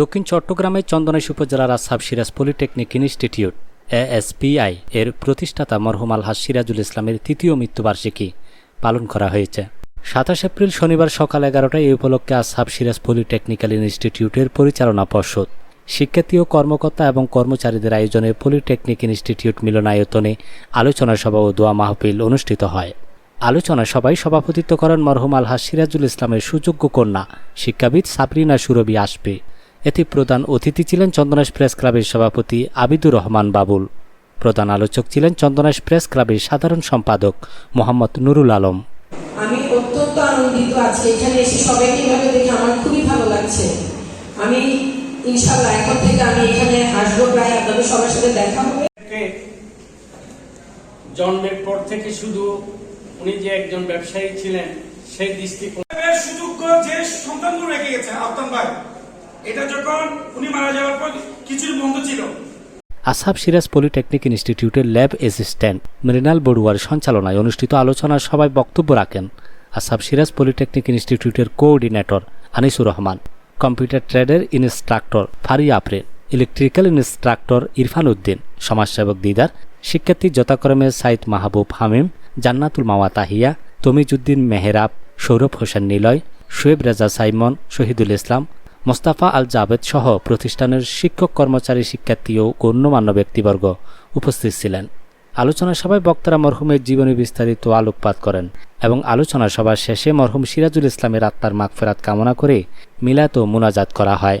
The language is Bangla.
দক্ষিণ চট্টগ্রামের চন্দনাইশ উপজেলার Asab Siraj polytechnic institute, ASPI, এর প্রতিষ্ঠাতা মরহুম আলহাজ সিরাজুল ইসলামের তৃতীয় মৃত্যুবার্ষিকী পালন করা হয়েছে। সাতাশ এপ্রিল শনিবার সকাল এগারোটায় এই উপলক্ষে আসাব সিরাজ পলিটেকনিক্যাল ইনস্টিটিউটের পরিচালনা পর্ষদ, শিক্ষার্থী ও কর্মকর্তা এবং কর্মচারীদের আয়োজনে পলিটেকনিক ইনস্টিটিউট মিলনায়তনে আলোচনা সভা ও দোয়া মাহফিল অনুষ্ঠিত হয়। আলোচনা সভায় সভাপতিত্ব করেন মরহুম আলহাজ সিরাজুল ইসলামের সুযোগ্য কন্যা। শিক্ষাবিদ সাবরিনা সুরবি আসবে। এতে প্রধান অতিথি ছিলেন চন্দনাশ প্রেস ক্লাবের সভাপতি আবিদুর রহমান বাবুল। প্রধান আলোচক ছিলেন চন্দনাশ প্রেস ক্লাবের সাধারণ সম্পাদক মোহাম্মদ নুরুল আলম। আমি অত্যন্ত আনন্দিত আছি। এখানে এসে সবাইকে এভাবে দেখে আমার খুবই ভালো লাগছে। আমি ইনশাল্লাহ এখন থেকে আমি এখানে আসব প্রায় আপনাদের সবার সাথে দেখা হবে। জন্মের পর থেকে শুধু উনি যে একজন ব্যবসায়ী ছিলেন সেই দৃষ্টিকোণ সুযোগ্য যে সন্তানগুলো রেখে গেছেন আফতান ভাই এটা যখন উনি মারা যাওয়ার পর কিছুই বন্ধ ছিল। আসাব সিরাজ পলিটেকনিক ইনস্টিটিউটের ল্যাব অ্যাসিস্ট্যান্ট মৃণাল বড়ুয়ার সঞ্চালনায় অনুষ্ঠিত আলোচনা সভায় বক্তব্য রাখেন আসাব সিরাজ পলিটেকনিক ইনস্টিটিউটের coordinator Anisur Rahman computer ট্রেডের instructor Faria Afrin electrical instructor Irfan Uddin সমাজসেবক দিদার শিক্ষার্থী যথাক্রমে সাইদ মাহবুব হামিম জান্নাতুল মাওয়া তাহিয়া তমিজুদ্দিন মেহরাব, সৌরভ হোসেন নিলয়, শোয়েব রেজা সাইমন, শহীদুল ইসলাম, মোস্তাফা আল জাভেদ সহ প্রতিষ্ঠানের শিক্ষক, কর্মচারী, শিক্ষার্থী ও গণ্যমান্য ব্যক্তিবর্গ উপস্থিত ছিলেন। আলোচনা সভায় বক্তারা মরহুমের জীবনী বিস্তারিত আলোকপাত করেন এবং আলোচনা সভা শেষে মরহুম সিরাজুল ইসলামের আত্মার মাগফেরাত কামনা করে মিলাত ও মুনাজাত করা হয়।